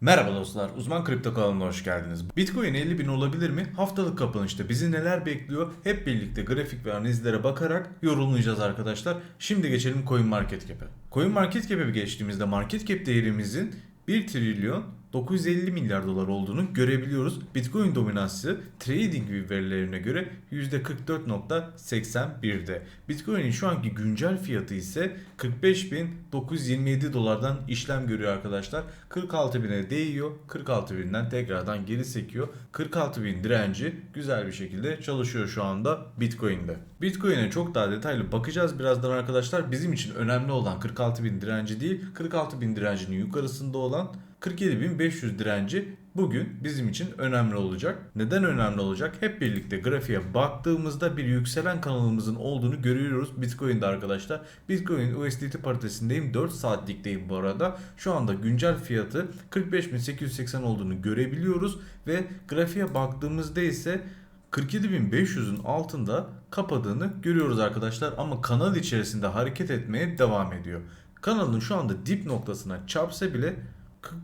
Merhaba dostlar, Uzman Kripto kanalına hoş geldiniz. Bitcoin 50 bin olabilir mi? Haftalık kapanışta bizi neler bekliyor? Hep birlikte grafik ve analizlere bakarak yorumlayacağız arkadaşlar. Şimdi geçelim Coin Market Cap'e. Coin Market Cap'e geçtiğimizde market cap değerimizin 1 trilyon 950 milyar dolar olduğunu görebiliyoruz. Bitcoin dominansı trading view verilerine göre %44.81'de. Bitcoin'in şu anki güncel fiyatı ise 45.927 dolardan işlem görüyor arkadaşlar. 46.000'e değiyor. 46.000'den tekrardan geri sekiyor. 46.000 direnci güzel bir şekilde çalışıyor şu anda Bitcoin'de. Bitcoin'e çok daha detaylı bakacağız birazdan arkadaşlar. Bizim için önemli olan 46.000 direnci değil, 46.000 direncinin yukarısında olan 47.500 direnci bugün bizim için önemli olacak. Neden önemli olacak? Hep birlikte grafiğe baktığımızda bir yükselen kanalımızın olduğunu görüyoruz Bitcoin'de arkadaşlar. Bitcoin USDT paritesindeyim. 4 saatlikteyim bu arada. Şu anda güncel fiyatı 45.880 olduğunu görebiliyoruz ve grafiğe baktığımızda ise 47.500'ün altında kapadığını görüyoruz arkadaşlar ama kanal içerisinde hareket etmeye devam ediyor. Kanalın şu anda dip noktasına çarpsa bile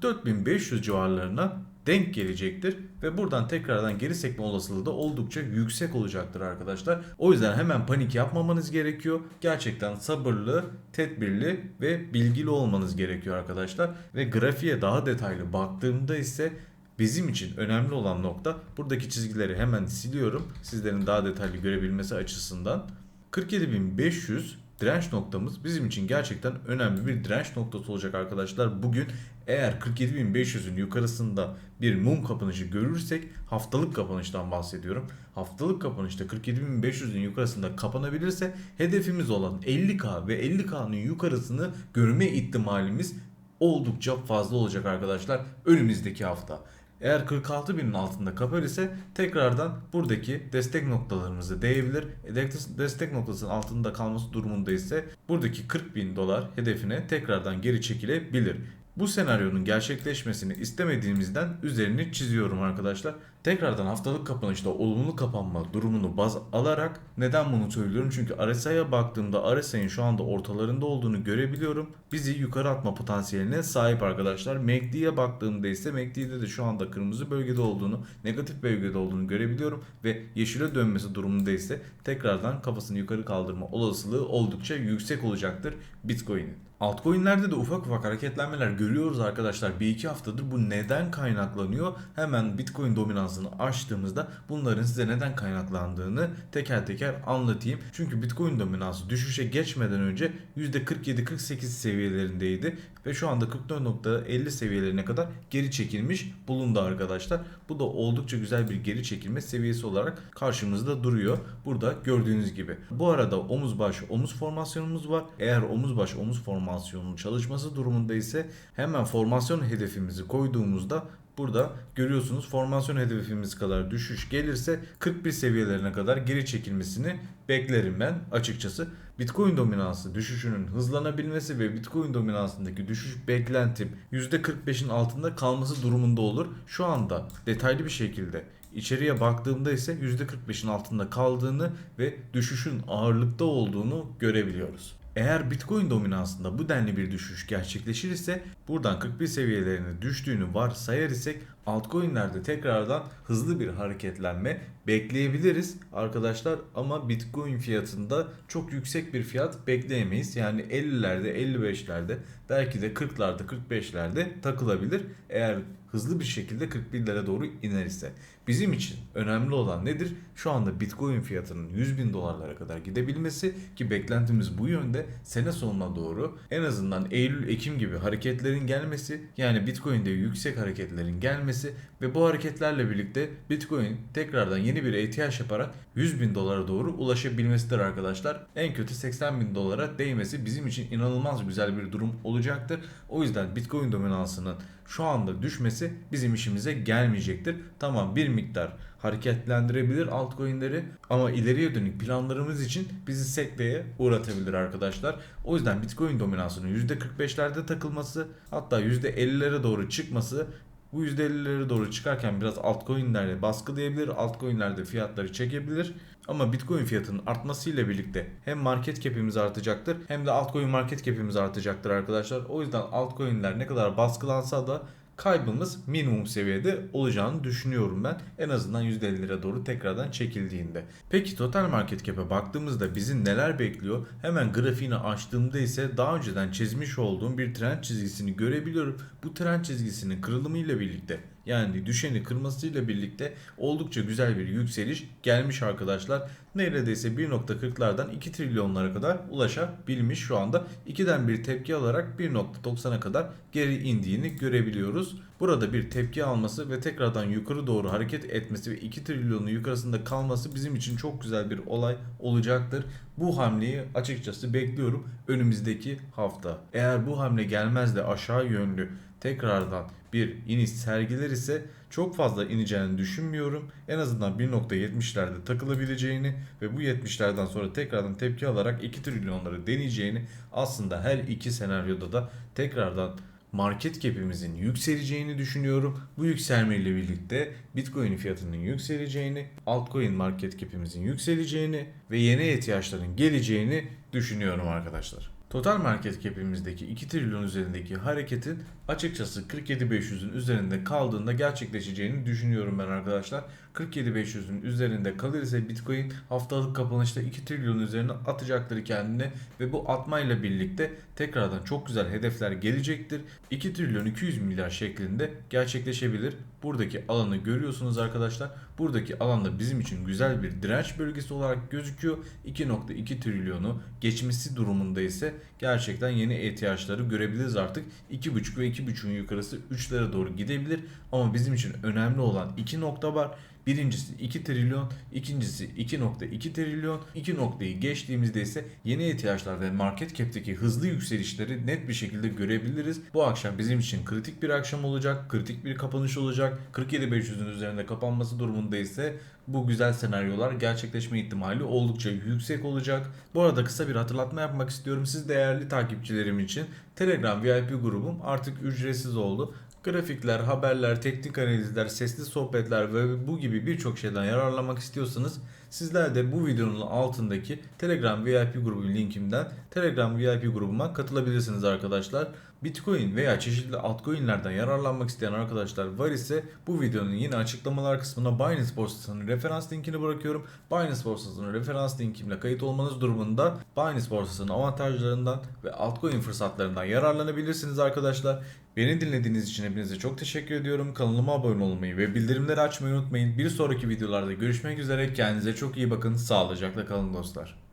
44.500 civarlarına denk gelecektir ve buradan tekrardan geri sekme olasılığı da oldukça yüksek olacaktır arkadaşlar. O yüzden hemen panik yapmamanız gerekiyor. Gerçekten sabırlı, tedbirli ve bilgili olmanız gerekiyor arkadaşlar. Ve grafiğe daha detaylı baktığımda ise bizim için önemli olan nokta buradaki çizgileri hemen siliyorum. Sizlerin daha detaylı görebilmesi açısından. 47.500 direnç noktamız bizim için gerçekten önemli bir direnç noktası olacak arkadaşlar. Bugün eğer 47.500'ün yukarısında bir mum kapanışı görürsek haftalık kapanıştan bahsediyorum. Haftalık kapanışta 47.500'ün yukarısında kapanabilirse hedefimiz olan 50k ve 50k'nın yukarısını görme ihtimalimiz oldukça fazla olacak arkadaşlar önümüzdeki hafta. Eğer 46.000'in altında kapar ise tekrardan buradaki destek noktalarımızı değebilir. E, Destek noktasının altında kalması durumunda ise buradaki 40.000 dolar hedefine tekrardan geri çekilebilir. Bu senaryonun gerçekleşmesini istemediğimizden üzerini çiziyorum arkadaşlar. Tekrardan haftalık kapanışta olumlu kapanma durumunu baz alarak neden bunu söylüyorum? Çünkü RSI'ye baktığımda RSI'nin şu anda ortalarında olduğunu görebiliyorum. Bizi yukarı atma potansiyeline sahip arkadaşlar. MACD'ye baktığımda ise MACD'de de şu anda kırmızı bölgede olduğunu, negatif bölgede olduğunu görebiliyorum. Ve yeşile dönmesi durumunda ise tekrardan kafasını yukarı kaldırma olasılığı oldukça yüksek olacaktır Bitcoin'in. Altcoin'lerde de ufak ufak hareketlenmeler görüyoruz arkadaşlar. Bir iki haftadır bu neden kaynaklanıyor? Hemen Bitcoin dominansını açtığımızda bunların size neden kaynaklandığını teker teker anlatayım. Çünkü Bitcoin dominansı düşüşe geçmeden önce %47-48 seviyelerindeydi ve şu anda 44.50 seviyelerine kadar geri çekilmiş bulundu arkadaşlar. Bu da oldukça güzel bir geri çekilme seviyesi olarak karşımızda duruyor. Burada gördüğünüz gibi. Bu arada omuz baş omuz formasyonumuz var. Eğer omuz baş omuz formasyonunun çalışması durumunda ise hemen formasyon hedefimizi koyduğumuzda Burada görüyorsunuz formasyon hedefimiz kadar düşüş gelirse 41 seviyelerine kadar geri çekilmesini beklerim ben açıkçası. Bitcoin dominansı düşüşünün hızlanabilmesi ve Bitcoin dominansındaki düşüş beklentim %45'in altında kalması durumunda olur. Şu anda detaylı bir şekilde İçeriye baktığımda ise %45'in altında kaldığını ve düşüşün ağırlıkta olduğunu görebiliyoruz. Eğer Bitcoin dominansında bu denli bir düşüş gerçekleşir ise buradan 41 seviyelerine düştüğünü varsayar isek altcoin'lerde tekrardan hızlı bir hareketlenme bekleyebiliriz arkadaşlar ama Bitcoin fiyatında çok yüksek bir fiyat bekleyemeyiz. Yani 50'lerde 55'lerde belki de 40'larda 45'lerde takılabilir. Eğer hızlı bir şekilde 41'lere doğru iner ise. Bizim için önemli olan nedir? Şu anda Bitcoin fiyatının 100 bin dolarlara kadar gidebilmesi ki beklentimiz bu yönde sene sonuna doğru en azından Eylül-Ekim gibi hareketlerin gelmesi yani Bitcoin'de yüksek hareketlerin gelmesi ve bu hareketlerle birlikte Bitcoin tekrardan yeni bir ATH yaparak 100 bin dolara doğru ulaşabilmesidir arkadaşlar. En kötü 80 bin dolara değmesi bizim için inanılmaz güzel bir durum olacaktır. O yüzden Bitcoin dominansının şu anda düşmesi bizim işimize gelmeyecektir. Tamam bir miktar hareketlendirebilir altcoin'leri ama ileriye dönük planlarımız için bizi sekteye uğratabilir arkadaşlar. O yüzden Bitcoin dominansının %45'lerde takılması hatta %50'lere doğru çıkması bu %50'lere doğru çıkarken biraz altcoin'lerde baskılayabilir. Altcoin'lerde fiyatları çekebilir. Ama Bitcoin fiyatının artmasıyla birlikte hem market cap'imiz artacaktır hem de altcoin market cap'imiz artacaktır arkadaşlar. O yüzden altcoin'ler ne kadar baskılansa da kaybımız minimum seviyede olacağını düşünüyorum ben. En azından %50'lere doğru tekrardan çekildiğinde. Peki total market cap'e baktığımızda bizi neler bekliyor? Hemen grafiğini açtığımda ise daha önceden çizmiş olduğum bir trend çizgisini görebiliyorum. Bu trend çizgisinin kırılımıyla birlikte yani düşeni kırmasıyla birlikte oldukça güzel bir yükseliş gelmiş arkadaşlar. Neredeyse 1.40'lardan 2 trilyonlara kadar ulaşabilmiş şu anda. 2'den bir tepki alarak 1.90'a kadar geri indiğini görebiliyoruz. Burada bir tepki alması ve tekrardan yukarı doğru hareket etmesi ve 2 trilyonun yukarısında kalması bizim için çok güzel bir olay olacaktır. Bu hamleyi açıkçası bekliyorum önümüzdeki hafta. Eğer bu hamle gelmez de aşağı yönlü tekrardan bir iniş sergiler ise çok fazla ineceğini düşünmüyorum. En azından 1.70'lerde takılabileceğini ve bu 70'lerden sonra tekrardan tepki alarak 2 trilyonları deneyeceğini aslında her iki senaryoda da tekrardan market cap'imizin yükseleceğini düşünüyorum. Bu yükselmeyle birlikte Bitcoin fiyatının yükseleceğini, altcoin market cap'imizin yükseleceğini ve yeni ihtiyaçların geleceğini düşünüyorum arkadaşlar. Total market cap'imizdeki 2 trilyon üzerindeki hareketin açıkçası 47.500'ün üzerinde kaldığında gerçekleşeceğini düşünüyorum ben arkadaşlar. 47.500'ün üzerinde kalırsa Bitcoin haftalık kapanışta 2 trilyon üzerine atacaktır kendine ve bu atmayla birlikte tekrardan çok güzel hedefler gelecektir. 2 trilyon 200 milyar şeklinde gerçekleşebilir. Buradaki alanı görüyorsunuz arkadaşlar. Buradaki alanda bizim için güzel bir direnç bölgesi olarak gözüküyor. 2.2 trilyonu geçmesi durumunda ise gerçekten yeni ihtiyaçları görebiliriz artık. 2.5 ve 2.5'ün yukarısı 3'lere doğru gidebilir. Ama bizim için önemli olan iki nokta var. Birincisi 2 trilyon, ikincisi 2.2 trilyon. 2 noktayı geçtiğimizde ise yeni ihtiyaçlar ve market cap'teki hızlı yükselişleri net bir şekilde görebiliriz. Bu akşam bizim için kritik bir akşam olacak, kritik bir kapanış olacak. 47.500'ün üzerinde kapanması durumunda ise bu güzel senaryolar gerçekleşme ihtimali oldukça yüksek olacak. Bu arada kısa bir hatırlatma yapmak istiyorum. Siz değerli takipçilerim için Telegram VIP grubum artık ücretsiz oldu. Grafikler, haberler, teknik analizler, sesli sohbetler ve bu gibi birçok şeyden yararlanmak istiyorsanız sizler de bu videonun altındaki Telegram VIP grubu linkimden Telegram VIP grubuma katılabilirsiniz arkadaşlar. Bitcoin veya çeşitli altcoin'lerden yararlanmak isteyen arkadaşlar var ise bu videonun yine açıklamalar kısmına Binance borsasının referans linkini bırakıyorum. Binance borsasının referans linkimle kayıt olmanız durumunda Binance borsasının avantajlarından ve altcoin fırsatlarından yararlanabilirsiniz arkadaşlar. Beni dinlediğiniz için hepinize çok teşekkür ediyorum. Kanalıma abone olmayı ve bildirimleri açmayı unutmayın. Bir sonraki videolarda görüşmek üzere. Kendinize çok iyi bakın. Sağlıcakla kalın dostlar.